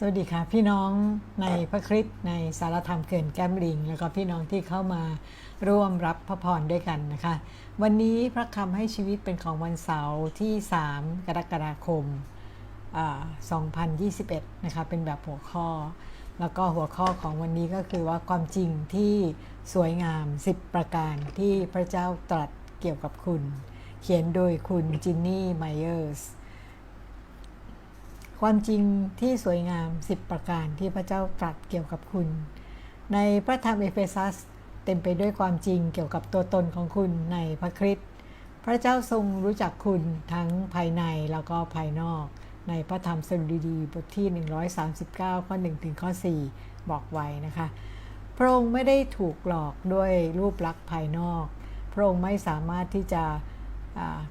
สวัสดีค่ะ พี่น้องในพระคริสต์ในสารธรรมเกินแก้มลิง แล้วก็พี่น้องที่เข้ามาร่วมรับพระพรด้วยกันนะคะ วันนี้พระคำให้ชีวิตเป็นของวันเสาร์ที่ 3 กรกฎาคม 2021 นะคะ เป็นแบบหัวข้อ แล้วก็หัวข้อของวันนี้ก็คือว่าความจริงที่สวยงาม 10 ประการที่พระเจ้าตรัสเกี่ยวกับคุณ เขียนโดยคุณจินนี่ไมเออร์ส ความจริงที่สวยงาม 10 ประการที่พระเจ้าตรัสเกี่ยวกับคุณ ในพระธรรมเอเฟซัสเต็มไปด้วยความจริงเกี่ยวกับตัวตนของคุณในพระคริสต์พระเจ้าทรงรู้จักคุณทั้งภายในแล้วก็ภายนอก ในพระธรรมสดุดีบทที่ 139 ข้อ1ถึงข้อ 4 บอกไว้นะคะ พระองค์ไม่ได้ถูกหลอกด้วยรูปลักษณ์ภายนอก พระองค์ไม่สามารถที่จะ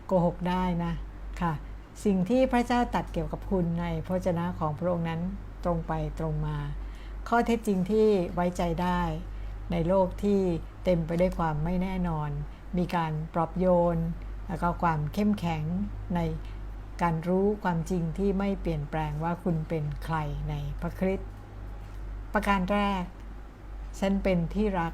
โกหกได้นะค่ะ สิ่งที่พระเจ้าตัดเกี่ยวกับคุณในพระวจนะของพระองค์นั้นตรงไปตรงมา ข้อเท็จจริงที่ไว้ใจได้ ในโลกที่เต็มไปด้วยความไม่แน่นอน มีการปลอบโยน แล้วก็ความเข้มแข็งในการรู้ความจริงที่ไม่เปลี่ยนแปลงว่าคุณเป็นใครในพระคริสต์ประการแรก ฉันเป็นที่รัก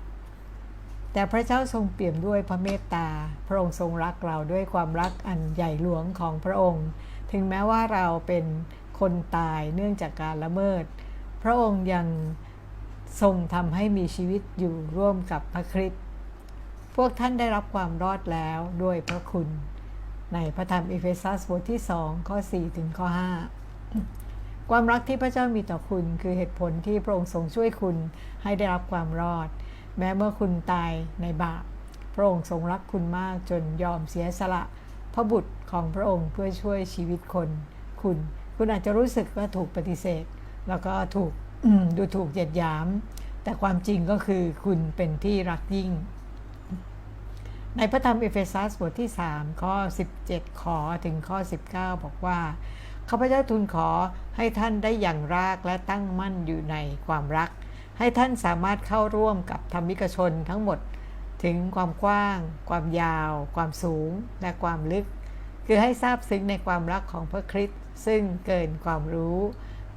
แต่พระเจ้าทรงเปี่ยมด้วยพระเมตตา พระองค์ทรงรักเราด้วยความรักอันใหญ่หลวงของพระองค์ ถึงแม้ว่าเราเป็นคนตายเนื่องจากการละเมิด พระองค์ยังทรงทำให้มีชีวิตอยู่ร่วมกับพระคริสต์ พวกท่านได้รับความรอดแล้วด้วยพระคุณ ในพระธรรมเอเฟซัสบทที่ 2 ข้อ 4 ถึงข้อ 5 ความรักที่พระเจ้ามีต่อคุณคือเหตุผลที่พระองค์ทรงช่วยคุณให้ได้รับความรอด แม้เมื่อคุณตายในบาปพระองค์ทรงรักคุณมากจนยอมเสียสละ พระบุตรของพระองค์เพื่อช่วยชีวิตคน คุณ คุณอาจจะรู้สึกว่าถูกปฏิเสธ แล้วก็ถูกดูถูกเหยียดหยาม แต่ความจริงก็คือคุณเป็นที่รักยิ่ง ในพระธรรมเอเฟซัสบทที่ 3 ข้อ 17 ขอถึงข้อ 19 บอกว่าข้าพเจ้าทูลขอให้ท่านได้อย่างรากและตั้งมั่นอยู่ในความรัก ให้ท่านสามารถเข้าร่วมกับธรรมิกชนทั้งหมดถึงความกว้าง ความยาว ความสูง และความลึก คือให้ทราบซึ้งในความรักของพระคริสต์ซึ่งเกินความรู้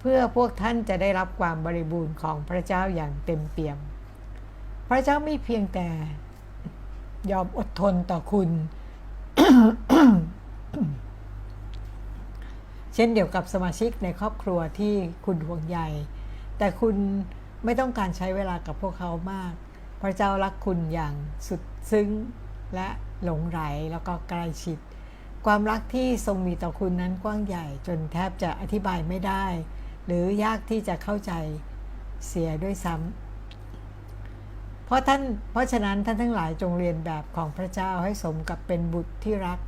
เพื่อพวกท่านจะได้รับความบริบูรณ์ของพระเจ้าอย่างเต็มเปี่ยม พระเจ้าไม่เพียงแต่ ยอมอดทนต่อคุณ เช่นเดียวกับสมาชิกในครอบครัวที่คุณห่วงใยแต่คุณ ไม่ต้องการใช้เวลากับพวกเขามาก พระเจ้ารักคุณอย่างสุดซึ้งและหลงไหลแล้วก็ใกล้ชิด ความรักที่ทรงมีต่อคุณนั้นกว้างใหญ่จนแทบจะอธิบายไม่ได้ หรือยากที่จะเข้าใจเสียด้วยซ้ำเพราะท่านเพราะฉะนั้นท่านทั้งหลายจงเรียนแบบของพระเจ้าให้สมกับเป็นบุตรที่รัก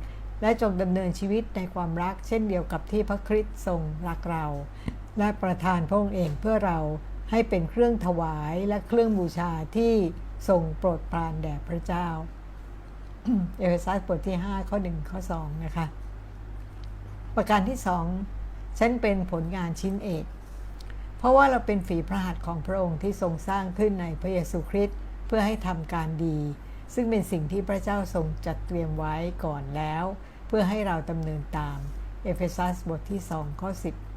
และจงดำเนินชีวิตในความรัก เช่นเดียวกับที่พระคริสต์ทรงรักเรา และประทานพระองค์เองเพื่อเรา ให้เป็นเครื่องถวายและเครื่องบูชาที่ทรงโปรดปรานแด่พระเจ้า เอเฟซัสบทที่ 5 ข้อ 1 ข้อ 2 นะคะ ประการที่ 2 ฉันเป็นผลงานชิ้นเอก เพราะว่าเราเป็นฝีพระหัตถ์ของพระองค์ที่ทรงสร้างขึ้นในพระเยซูคริสต์เพื่อให้ทำการดี ซึ่งเป็นสิ่งที่พระเจ้าทรงจัดเตรียมไว้ก่อนแล้ว เพื่อให้เราดำเนินตาม เอเฟซัสบทที่ 2 ข้อ 10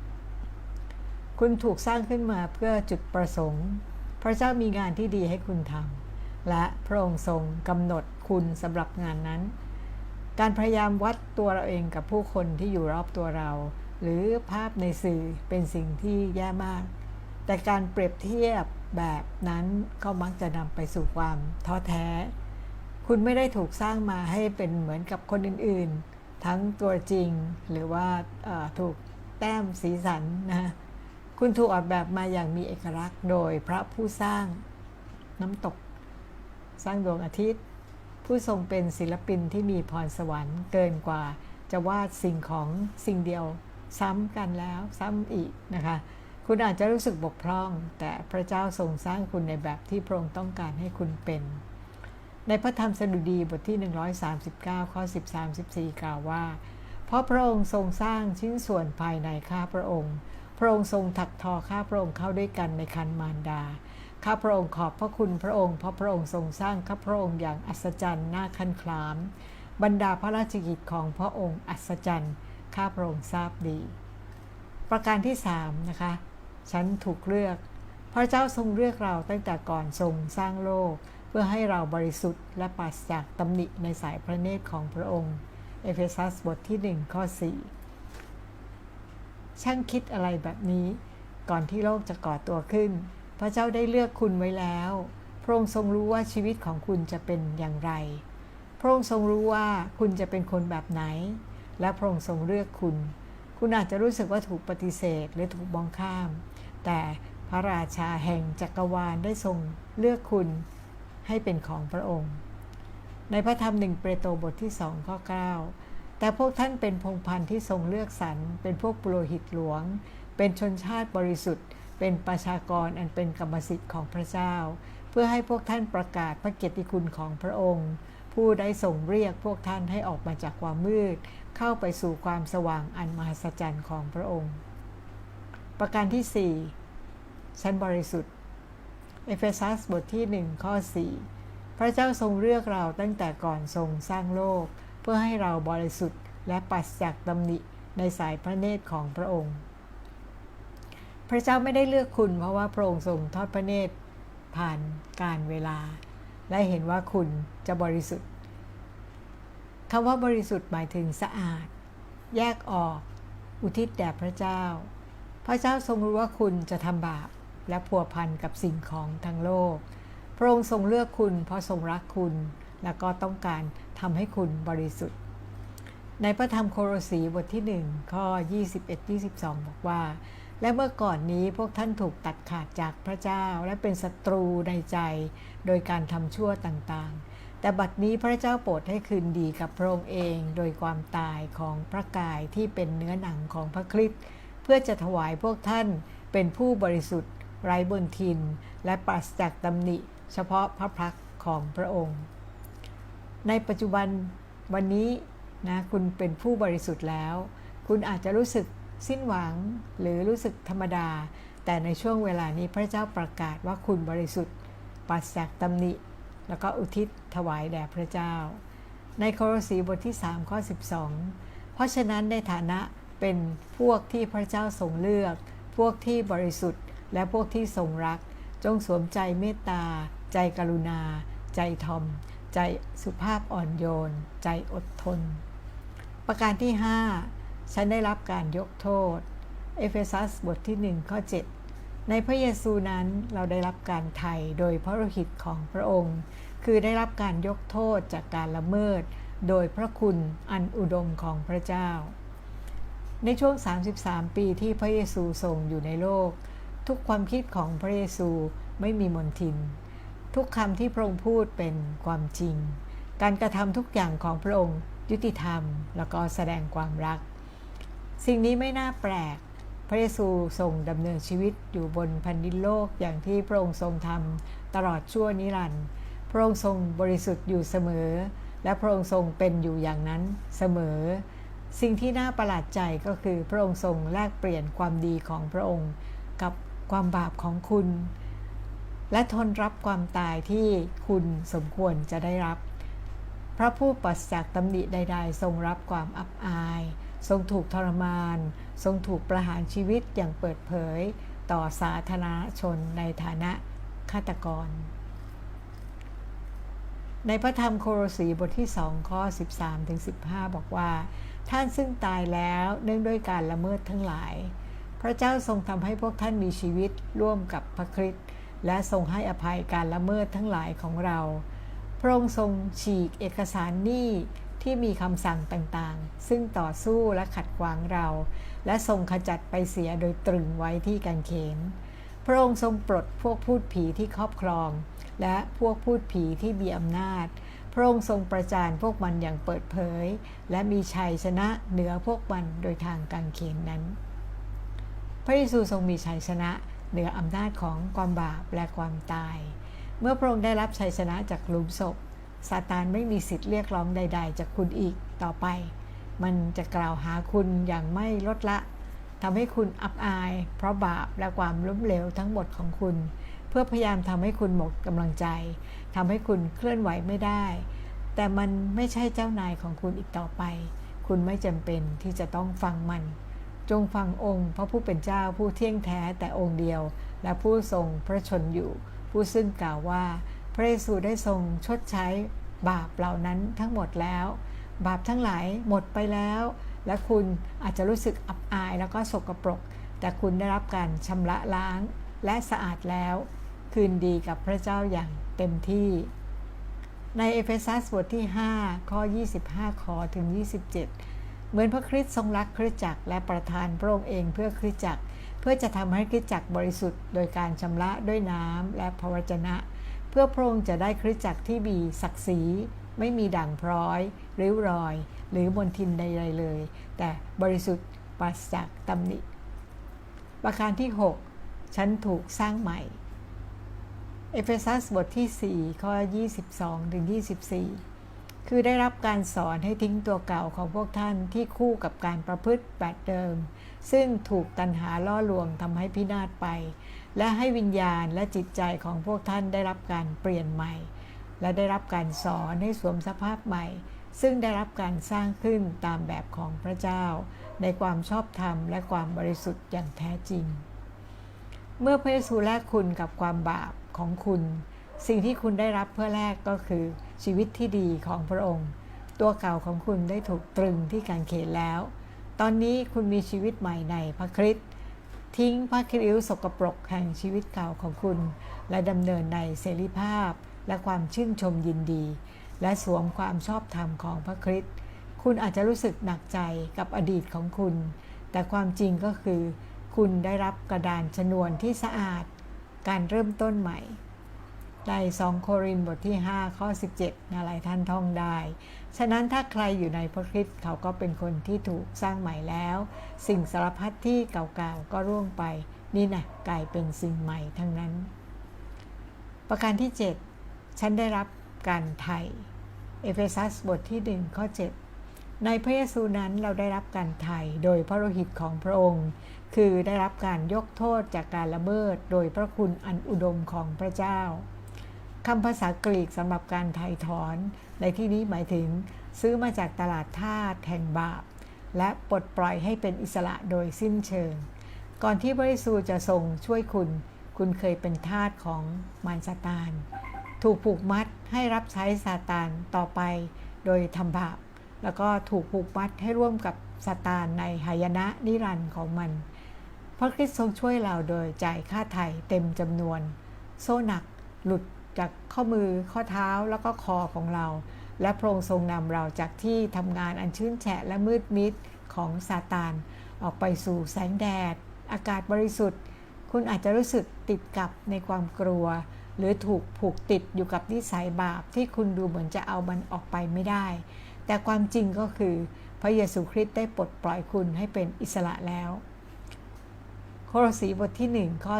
คุณถูกสร้างขึ้นมาเพื่อจุดประสงค์ พระเจ้ามีงานที่ดีให้คุณทำและพระองค์ทรงกำหนดคุณสำหรับงานนั้น การพยายามวัดตัวเราเองกับผู้คนที่อยู่รอบตัวเรา หรือภาพในสื่อเป็นสิ่งที่แย่มาก แต่การเปรียบเทียบแบบนั้นก็มักจะนำไปสู่ความท้อแท้ คุณไม่ได้ถูกสร้างมาให้เป็นเหมือนกับคนอื่นๆ ทั้งตัวจริงหรือว่าถูกแต้มสีสันนะ คุณถูกออกแบบมาอย่างมีเอกลักษณ์โดยพระผู้สร้างน้ำตก สร้างดวงอาทิตย์ ผู้ทรงเป็นศิลปินที่มีพรสวรรค์เกินกว่าจะวาดสิ่งของสิ่งเดียวซ้ำกันแล้วซ้ำอีกนะคะ คุณอาจจะรู้สึกบกพร่อง แต่พระเจ้าทรงสร้างคุณในแบบที่พระองค์ต้องการให้คุณเป็น ในพระธรรมสดุดีบทที่ 139 ข้อ 13 14 กล่าวว่า เพราะพระองค์ทรงสร้างชิ้นส่วนภายในข้าพระองค์ พระองค์ทรงถักทอข้าพระองค์เข้าด้วยกันในคันมารดา ข้าพระองค์ขอบพระคุณพระองค์เพราะพระองค์ทรงสร้างข้าพระองค์อย่างอัศจรรย์น่าคันคลาม บรรดาพระราชกิจของพระองค์อัศจรรย์ข้าพระองค์ทราบดี ประการที่3นะคะฉันถูกเลือก พระเจ้าทรงเลือกเราตั้งแต่ก่อนทรงสร้างโลก เพื่อให้เราบริสุทธิ์และปราศจากตำหนิในสายพระเนตรของพระองค์ เอเฟซัสบทที่1ข้อ4 ช่างคิดอะไรแบบนี้ ก่อนที่โลกจะก่อตัวขึ้น พระเจ้าได้เลือกคุณไว้แล้ว พระองค์ทรงรู้ว่าชีวิตของคุณจะเป็นอย่างไร พระองค์ทรงรู้ว่าคุณจะเป็นคนแบบไหน และพระองค์ทรงเลือกคุณ คุณอาจจะรู้สึกว่าถูกปฏิเสธหรือถูกมองข้าม แต่พระราชาแห่งจักรวาลได้ทรงเลือกคุณให้เป็นของพระองค์ ในพระธรรมหนึ่งเปโตรบทที่สองข้อ9 แต่พวกท่านเป็นพงพันธุ์ที่ทรงเลือกสรร เป็นพวกปุโรหิตหลวง เป็นชนชาติบริสุทธิ์ เป็นประชากรอันเป็นกรรมสิทธิ์ของพระเจ้า เพื่อให้พวกท่านประกาศพระเกียรติคุณของพระองค์ ผู้ได้ทรงเรียกพวกท่านให้ออกมาจากความมืด เข้าไปสู่ความสว่างอันมหัศจรรย์ของพระองค์ ประการที่4ฉันบริสุทธิ์ เอเฟซัสบทที่ 1 ข้อ 4 พระเจ้าทรงเลือกเราตั้งแต่ก่อนทรงสร้างโลก เพื่อให้เราบริสุทธิ์และปราศจากตำหนิในสายพระเนตรของพระองค์ พระเจ้าไม่ได้เลือกคุณเพราะว่าพระองค์ทรงทอดพระเนตรผ่านการเวลา และเห็นว่าคุณจะบริสุทธิ์คำว่าบริสุทธิ์หมายถึงสะอาด แยกออก อุทิศแด่พระเจ้า พระเจ้าทรงรู้ว่าคุณจะทำบาปและพัวพันกับสิ่งของทางโลก พระองค์ทรงเลือกคุณเพราะทรงรักคุณ และก็ต้องการทำให้คุณบริสุทธิ์ ในพระธรรมโครสีบทที่ 1 ข้อ 21-22 บอกว่า และเมื่อก่อนนี้พวกท่านถูกตัดขาดจากพระเจ้าและเป็นศัตรูในใจ โดยการทำชั่วต่างๆ แต่บัดนี้พระเจ้าโปรดให้คืนดีกับพระองค์เองโดยความตายของพระกายที่เป็นเนื้อหนังของพระคริสต์เพื่อจะถวายพวกท่านเป็นผู้บริสุทธิ์ไร้บนทิน และปราศจากตำหนิ เฉพาะพระพักของพระองค์ ในปัจจุบันวันนี้นะคุณเป็นผู้บริสุทธิ์แล้ว คุณอาจจะรู้สึกสิ้นหวังหรือรู้สึกธรรมดา แต่ในช่วงเวลานี้พระเจ้าประกาศว่าคุณบริสุทธิ์ปราศจากตำหนิ แล้วก็อุทิศถวายแด่พระเจ้า ในโครสีบทที่3ข้อ12 เพราะฉะนั้นในฐานะเป็นพวกที่พระเจ้าทรงเลือก พวกที่บริสุทธิ์ และพวกที่ทรงรัก จงสวมใจเมตตา ใจกรุณา ใจทอม ใจสุภาพอ่อนโยน ใจอดทน ประการที่ 5 ฉันได้รับการยกโทษ เอเฟซัสบทที่ 1 ข้อ 7 ในพระเยซูนั้นเราได้รับการไถ่โดยพระโลหิตของพระองค์ คือได้รับการยกโทษจากการละเมิด โดยพระคุณอันอุดมของพระเจ้า ในช่วง 33 ปีที่พระเยซูทรงอยู่ในโลก ทุกความคิดของพระเยซูไม่มีมนทิน ทุกคำที่พระองค์พูดเป็นความจริง การกระทำทุกอย่างของพระองค์ยุติธรรม แล้วก็แสดงความรัก สิ่งนี้ไม่น่าแปลก พระเยซูทรงดำเนินชีวิตอยู่บนแผ่นดินโลกอย่างที่พระองค์ทรงทำตลอดชั่วนิรันดร์พระองค์ทรงบริสุทธิ์อยู่เสมอ และพระองค์ทรงเป็นอยู่อย่างนั้นเสมอ สิ่งที่น่าประหลาดใจก็คือพระองค์ทรงแลกเปลี่ยนความดีของพระองค์ กับความบาปของคุณ และทนรับความตายที่คุณสมควรจะได้รับ พระผู้ปราศจากตำหนิใด ๆ ทรงรับความอับอาย ทรงถูกทรมาน ทรงถูกประหารชีวิตอย่างเปิดเผยต่อสาธารณชนในฐานะฆาตกร ในพระธรรมโครสีบทที่2ข้อ 13ถึง15บอกว่า ท่านซึ่งตายแล้วเนื่องด้วยการละเมิดทั้งหลาย พระเจ้าทรงทำให้พวกท่านมีชีวิตร่วมกับพระคริสต์ และทรงให้อภัยการละเมิดทั้งหลายของเรา พระองค์ทรงฉีกเอกสารหนี้ที่มีคำสั่งต่างๆ ซึ่งต่อสู้และขัดขวางเรา และทรงขจัดไปเสียโดยตรึงไว้ที่กางเขน พระองค์ทรงปลดพวกพูดผีที่ครอบครอง และพวกพูดผีที่มีอำนาจ พระองค์ทรงประจานพวกมันอย่างเปิดเผย และมีชัยชนะเหนือพวกมันโดยทางกางเขนนั้น พระเยซูทรงมีชัยชนะเเหนืออำนาจของความบาปและความตาย เมื่อพระองค์ได้รับชัยชนะจากหลุมศพซาตานไม่มีสิทธิ์เรียกร้องใด ๆ จากคุณอีกต่อไป มันจะกล่าวหาคุณอย่างไม่ลดละทำให้คุณอับอาย เพราะบาปและความล้มเหลวทั้งหมดของคุณ เพื่อพยายามทำให้คุณหมดกำลังใจทำให้คุณเคลื่อนไหวไม่ได้ แต่มันไม่ใช่เจ้านายของคุณอีกต่อไป คุณไม่จำเป็นที่จะต้องฟังมัน จงฟังองค์ พระผู้เป็นเจ้าผู้เที่ยงแท้แต่องค์เดียว และผู้ทรงพระชนอยู่ ผู้ซึ่งกล่าวว่า พระเยซูได้ทรงชดใช้บาปเหล่านั้นทั้งหมดแล้ว บาปทั้งหลายหมดไปแล้ว และคุณอาจจะรู้สึกอับอายแล้วก็สกปรก แต่คุณได้รับการชำระล้างและสะอาดแล้ว คืนดีกับพระเจ้าอย่างเต็มที่ ในเอเฟซัสบทที่ 5 ข้อ 25 ขอถึง 27 เหมือนพระคริสต์ทรงรักคริสตจักรและประทานพระองค์เองเพื่อคริสตจักร เพื่อจะทำให้คริสตจักรบริสุทธิ์โดยการชำระด้วยน้ำและพระวจนะ เพื่อพระองค์จะได้คริสตจักรที่มีศักดิ์ศรี ไม่มีด่างพร้อยริ้วรอย หรือมนทินใดๆเลย แต่บริสุทธิ์ปราศจากตำหนิ ประการที่ 6 ฉันถูกสร้างใหม่ เอเฟซัสบทที่ 4 ข้อ 22ถึง24 คือได้รับการสอนให้ทิ้งตัวเก่าของพวกท่านที่คู่กับการประพฤติแบบเดิม ซึ่งถูกตันหาล่อลวงทำให้พินาศไป และให้วิญญาณและจิตใจของพวกท่านได้รับการเปลี่ยนใหม่ และได้รับการสอนให้สวมสภาพใหม่ ซึ่งได้รับการสร้างขึ้นตามแบบของพระเจ้า ในความชอบธรรมและความบริสุทธิ์อย่างแท้จริง เมื่อพระเยซูแลกคุณกับความบาปของคุณ สิ่งที่คุณได้รับเพื่อแลกก็คือชีวิตที่ดีของพระองค์ ตัวเก่าของคุณได้ถูกตรึงที่การเขนแล้ว ตอนนี้คุณมีชีวิตใหม่ในพระคริสต์ทิ้งพระคิริ้วสกปรกแห่งชีวิตเก่าของคุณ และดำเนินในเสรีภาพและความชื่นชมยินดี และสวมความชอบธรรมของพระคริสต์คุณอาจจะรู้สึกหนักใจกับอดีตของคุณ แต่ความจริงก็คือ คุณได้รับกระดานชนวนที่สะอาด การเริ่มต้นใหม่ ใน 2 โครินธ์บทที่ 5 ข้อ 17อะไรท่านท่องได้ ฉะนั้นถ้าใครอยู่ในพระคริสต์เขาก็เป็นคนที่ถูกสร้างใหม่แล้ว สิ่งสารพัดที่เก่าๆก็ร่วงไป นี่นะกลายเป็นสิ่งใหม่ทั้งนั้น ประการที่ 7 ฉันได้รับการไถ่เอเฟซัสบทที่ 1 ข้อ 7 ในพระเยซูนั้นเราได้รับการไถ่โดยพระโลหิตของพระองค์คือได้รับการยกโทษจากการละเมิดโดยพระคุณอันอุดมของพระเจ้า คำภาษากรีกสำหรับการไถ่ถอน ในที่นี้หมายถึงซื้อมาจากตลาดทาสแห่งบาป และปลดปล่อยให้เป็นอิสระโดยสิ้นเชิง ก่อนที่พระเยซูจะทรงช่วยคุณ คุณเคยเป็นทาสของมารซาตาน ถูกผูกมัดให้รับใช้ซาตานต่อไปโดยทำบาป แล้วก็ถูกผูกมัดให้ร่วมกับซาตานในหายนะนิรันดร์ของมัน พระคริสต์ทรงช่วยเราโดยจ่ายค่าไถ่เต็มจำนวน โซ่หนักหลุด จากข้อมือข้อเท้าแล้วก็คอของเรา และพระองค์ทรงนำเราจากที่ทำงานอันชื้นแฉะและมืดมิดของซาตาน ออกไปสู่แสงแดด อากาศบริสุทธิ์ คุณอาจจะรู้สึกติดกับในความกลัว หรือถูกผูกติดอยู่กับนิสัยบาปที่คุณดูเหมือนจะเอามันออกไปไม่ได้ แต่ความจริงก็คือ พระเยซูคริสต์ได้ปลดปล่อยคุณให้เป็นอิสระแล้ว โครสีบทที่ 1 ข้อ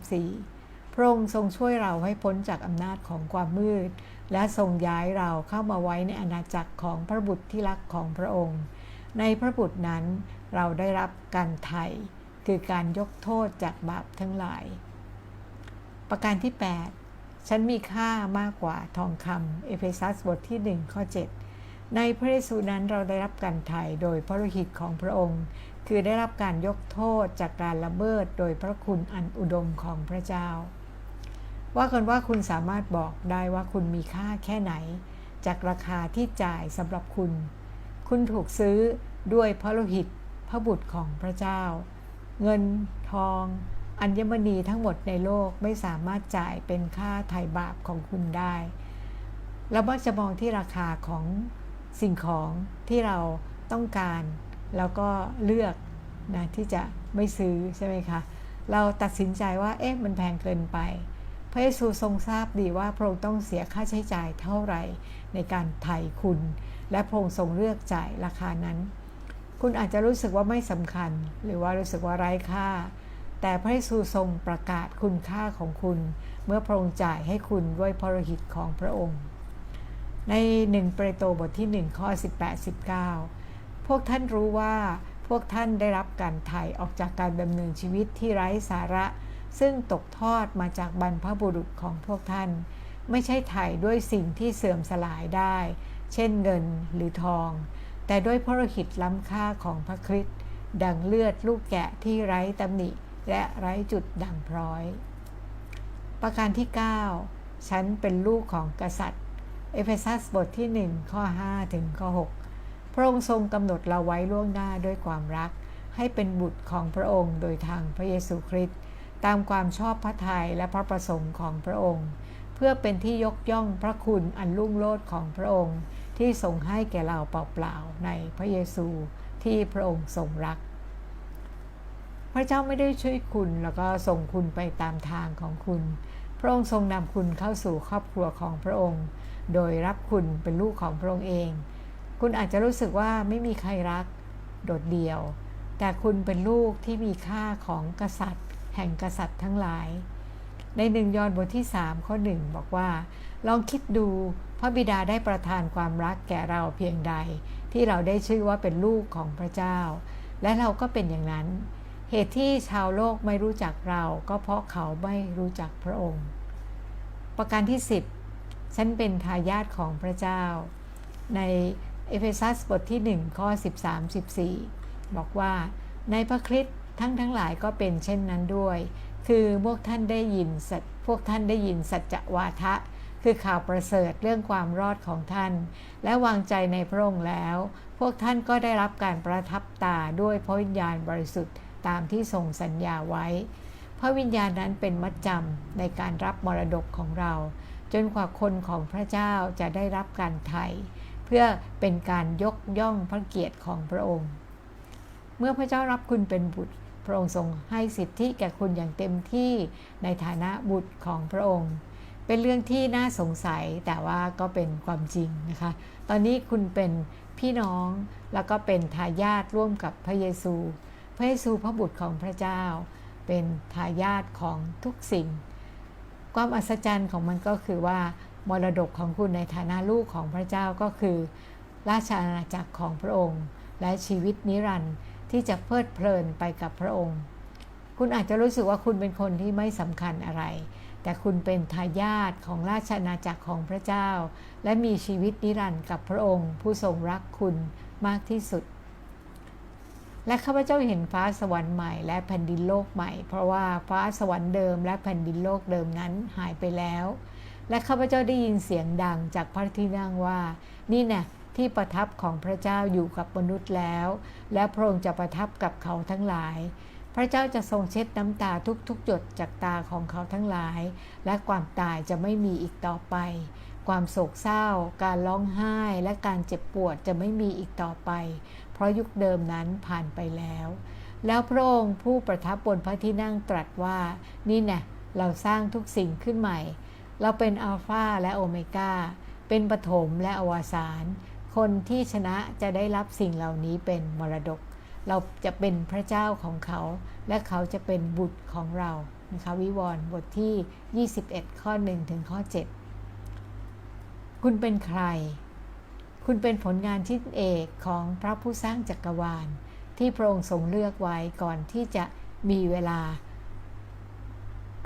13-14 ระองค์ทรงช่วยเราให้พ้นจากอำนาจของความมืด และทรงย้ายเราเข้ามาไว้ในอาณาจักรของพระบุตรที่รักของพระองค์ ในพระบุตรนั้นเราได้รับการไถ่คือการยกโทษจากบาปทั้งหลาย ประการที่ 8 ฉันมีค่ามากกว่าทองคำเอเฟซัสบทที่ 1 ข้อ 7 ในพระเยซูนั้นเราได้รับการไถ่โดยพระโลหิตของพระองค์ คือได้รับการยกโทษจากการละเมิดโดยพระคุณอันอุดมของพระเจ้า ว่ากันว่าคุณสามารถบอกได้ว่าคุณมีค่าแค่ไหน จากราคาที่จ่ายสำหรับคุณ คุณถูกซื้อด้วยพระโลหิตพระบุตรของพระเจ้า เงินทอง อัญมณีทั้งหมดในโลกไม่สามารถจ่ายเป็นค่าไถ่บาปของคุณได้เรามักจะมองที่ราคาของสิ่งของที่เราต้องการ แล้วก็เลือกนะที่จะไม่ซื้อใช่ไหมคะ เราตัดสินใจว่าเอ๊ะมันแพงเกินไป พระเยซูทรงทราบดีว่าพระองค์ต้องเสียค่าใช้จ่ายเท่าไหร่ในการไถ่คุณ และพระองค์ทรงเลือกจ่ายราคานั้น คุณอาจจะรู้สึกว่าไม่สำคัญ หรือว่ารู้สึกว่าไร้ค่า แต่พระเยซูทรงประกาศคุณค่าของคุณ เมื่อพระองค์จ่ายให้คุณด้วยพระโลหิตของพระองค์ ในหนึ่งเปโตรบทที่ 1 ข้อ 18-19 พวกท่านรู้ว่าพวกท่านได้รับการไถ่ออกจากการดำเนินชีวิตที่ไร้สาระ ซึ่งตกทอดมาจากบรรพบุรุษของพวกท่าน ไม่ใช่ถ่ายด้วยสิ่งที่เสื่อมสลายได้ เช่นเงินหรือทอง แต่ด้วยพระหิตล้ำค่าของพระคริสต์ดังเลือดลูกแกะที่ไร้ตำหนิ และไร้จุดด่างพร้อย ประการที่ 9 ฉันเป็นลูกของกษัตริย์ เอเฟซัสบทที่ 1 ข้อ 5 ถึงข้อ 6 พระองค์ทรงกำหนดเราไว้ล่วงหน้าด้วยความรัก ให้เป็นบุตรของพระองค์โดยทางพระเยซูคริสต์ ตามความชอบพระทัยและพระประสงค์ของพระองค์ เพื่อเป็นที่ยกย่องพระคุณอันรุ่งโรจน์ของพระองค์ ที่ทรงให้แก่เราเปล่าๆในพระเยซูที่พระองค์ทรงรัก พระเจ้าไม่ได้ช่วยคุณแล้วก็ส่งคุณไปตามทางของคุณ พระองค์ทรงนำคุณเข้าสู่ครอบครัวของพระองค์ โดยรับคุณเป็นลูกของพระองค์เอง คุณอาจจะรู้สึกว่าไม่มีใครรัก โดดเดี่ยว แต่คุณเป็นลูกที่มีค่าของกษัตริย์ แห่งกษัตริย์ทั้งหลาย ในหนึ่งยอห์นบทที่ 3 ข้อหนึ่งบอกว่า ลองคิดดูพระบิดาได้ประทานความรักแก่เราเพียงใด ที่เราได้ชื่อว่าเป็นลูกของพระเจ้า และเราก็เป็นอย่างนั้น เหตุที่ชาวโลกไม่รู้จักเรา ก็เพราะเขาไม่รู้จักพระองค์ ประการที่ 10 ฉันเป็นทายาทของพระเจ้า ในเอเฟซัสบทที่ 1 ข้อ 13-14 บอกว่า ในพระคริสต์ ทั้งทั้งหลายก็เป็นเช่นนั้นด้วย คือพวกท่านได้ยินพวกท่านได้ยินสัจวาทะ คือข่าวประเสริฐเรื่องความรอดของท่าน และวางใจในพระองค์แล้ว พวกท่านก็ได้รับการประทับตาด้วยพระวิญญาณบริสุทธิ์ตามที่ทรงสัญญาไว้ พระวิญญาณนั้นเป็นมัดจำในการรับมรดกของเรา จนกว่าคนของพระเจ้าจะได้รับการไถ่เพื่อเป็นการยกย่องพระเกียรติของพระองค์ เมื่อพระเจ้ารับคุณเป็นบุตร พระองค์ทรงให้สิทธิแก่คุณอย่างเต็มที่ในฐานะบุตรของพระองค์ เป็นเรื่องที่น่าสงสัยแต่ว่าก็เป็นความจริงนะคะ ตอนนี้คุณเป็นพี่น้องแล้วก็เป็นทายาทร่วมกับพระเยซู พระเยซูพระบุตรของพระเจ้า เป็นทายาทของทุกสิ่ง ความอัศจรรย์ของมันก็คือว่ามรดกของคุณในฐานะลูกของพระเจ้าก็คือ ราชอาณาจักรของพระองค์ และชีวิตนิรันดร์ ที่จะเพลิดเพลินไปกับพระองค์ คุณอาจจะรู้สึกว่าคุณเป็นคนที่ไม่สำคัญอะไร แต่คุณเป็นทายาทของราชอาณาจักรของพระเจ้า และมีชีวิตนิรันดร์กับพระองค์ ผู้ทรงรักคุณมากที่สุด และข้าพเจ้าเห็นฟ้าสวรรค์ใหม่และแผ่นดินโลกใหม่ เพราะว่าฟ้าสวรรค์เดิมและแผ่นดินโลกเดิมนั้นหายไปแล้ว และข้าพเจ้าได้ยินเสียงดังจากพระที่นั่งว่า นี่แน่ ที่ประทับของพระเจ้าอยู่กับมนุษย์แล้ว และพระองค์จะประทับกับเขาทั้งหลาย พระเจ้าจะทรงเช็ดน้ำตาทุกๆหยดจากตาของเขาทั้งหลาย และความตายจะไม่มีอีกต่อไป ความโศกเศร้า การร้องไห้และการเจ็บปวดจะไม่มีอีกต่อไป เพราะยุคเดิมนั้นผ่านไปแล้ว แล้วพระองค์ผู้ประทับบนพระที่นั่งตรัสว่า นี่น่เราสร้างทุกสิ่งขึ้นใหม่ เราเป็นอัลฟาและโอเมกาเป็นปฐมและอวสาน คนที่ชนะจะได้รับสิ่งเหล่านี้เป็นมรดก เราจะเป็นพระเจ้าของเขา และเขาจะเป็นบุตรของเรานะคะวิวรณ์บทที่ 21 ข้อ 1 ถึงข้อ 7 คุณเป็นใคร คุณเป็นผลงานชิ้นเอกของพระผู้สร้างจักรวาล ที่พระองค์ทรงเลือกไว้ก่อนที่จะมีเวลา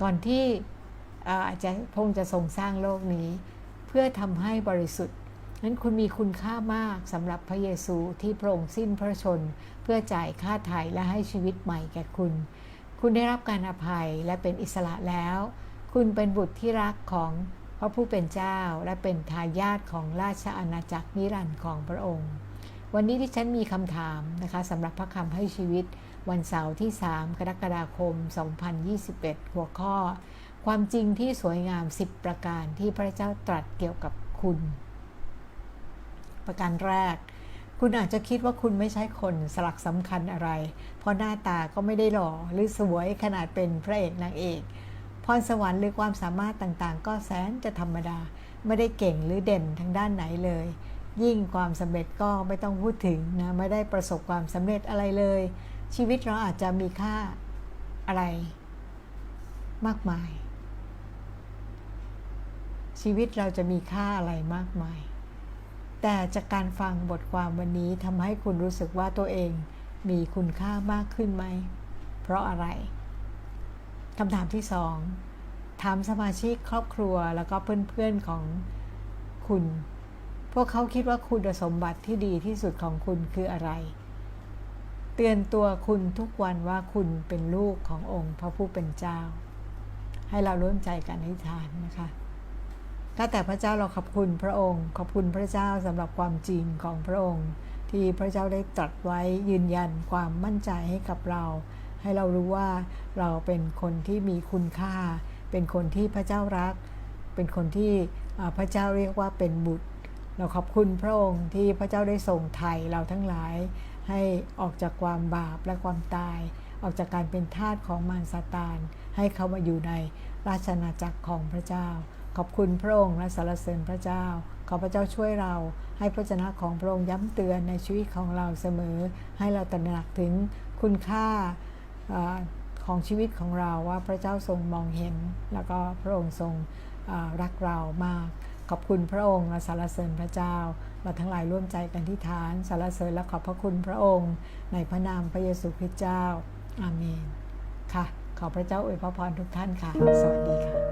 ก่อนที่อาจจะพงจะทรงสร้างโลกนี้ เพื่อทำให้บริสุทธิ์ นั้นคุณมีคุณค่ามากสำหรับพระเยซูที่พระองค์สิ้นพระชน เพื่อจ่ายค่าไถ่และให้ชีวิตใหม่แก่คุณ คุณได้รับการอภัยและเป็นอิสระแล้ว คุณเป็นบุตรที่รักของพระผู้เป็นเจ้าและเป็นทายาทของราชอาณาจักรนิรันดร์ของพระองค์ วันนี้ที่ฉันมีคำถามนะคะสำหรับพระคำให้ชีวิต วันเสาร์ที่ 3 กรกฎาคม 2021 หัวข้อ ความจริงที่สวยงาม 10 ประการที่พระเจ้าตรัสเกี่ยวกับคุณ ประการแรก คุณอาจจะคิดว่าคุณไม่ใช่คนสลักสำคัญอะไร เพราะหน้าตาก็ไม่ได้หล่อหรือสวยขนาดเป็นพระเอกนางเอกพรสวรรค์หรือความสามารถต่างๆ ก็แสนจะธรรมดา ไม่ได้เก่งหรือเด่นทางด้านไหนเลย ยิ่งความสำเร็จก็ไม่ต้องพูดถึงนะไม่ได้ประสบความสำเร็จอะไรเลย ชีวิตเราอาจจะมีค่าอะไร มากมาย ชีวิตเราจะมีค่าอะไรมากมาย แต่จากการฟังบทความวันนี้ทำให้คุณรู้สึกว่าตัวเองมีคุณค่ามากขึ้นไหม เพราะอะไรคำถามที่สองถามสมาชิกครอบครัวแล้วก็เพื่อนๆของคุณ พวกเขาคิดว่าคุณสมบัติที่ดีที่สุดของคุณคืออะไร เตือนตัวคุณทุกวันว่าคุณเป็นลูกขององค์พระผู้เป็นเจ้า ให้เราร่วมใจกันอธิษฐานนะคะ ข้าแต่พระเจ้าเราขอบคุณพระองค์ ขอบคุณพระเจ้าสำหรับความจริงของพระองค์ ที่พระเจ้าได้ตรัสไว้ยืนยันความมั่นใจให้กับเรา ให้เรารู้ว่าเราเป็นคนที่มีคุณค่า เป็นคนที่พระเจ้ารัก เป็นคนที่พระเจ้าเรียกว่าเป็นบุตร เราขอบคุณพระองค์ที่พระเจ้าได้ส่งไถ่เราทั้งหลาย ให้ออกจากความบาปและความตาย ออกจากการเป็นทาสของมารซาตาน ให้เขามาอยู่ในราชอาณาจักรของพระเจ้า ขอบคุณพระองค์และสรรเสริญพระเจ้า ขอพระเจ้าช่วยเราให้พระชนะของพระองค์ย้ำเตือนในชีวิตของเราเสมอ ให้เราตระหนักถึงคุณค่าอของชีวิตของเราว่าพระเจ้าทรงมองเห็น แล้วก็พระองค์ทรงรักเรามาก ขอบคุณพระองค์และสรรเสริญพระเจ้า เราทั้งหลายร่วมใจกันที่ฐานสรรเสริญและขอบพระคุณพระองค์ ในพระนามพระเยซูคริสต์เจ้า อาเมน ค่ะ ขอพระเจ้าอวยพระพรทุกท่านค่ะ สวัสดีค่ะ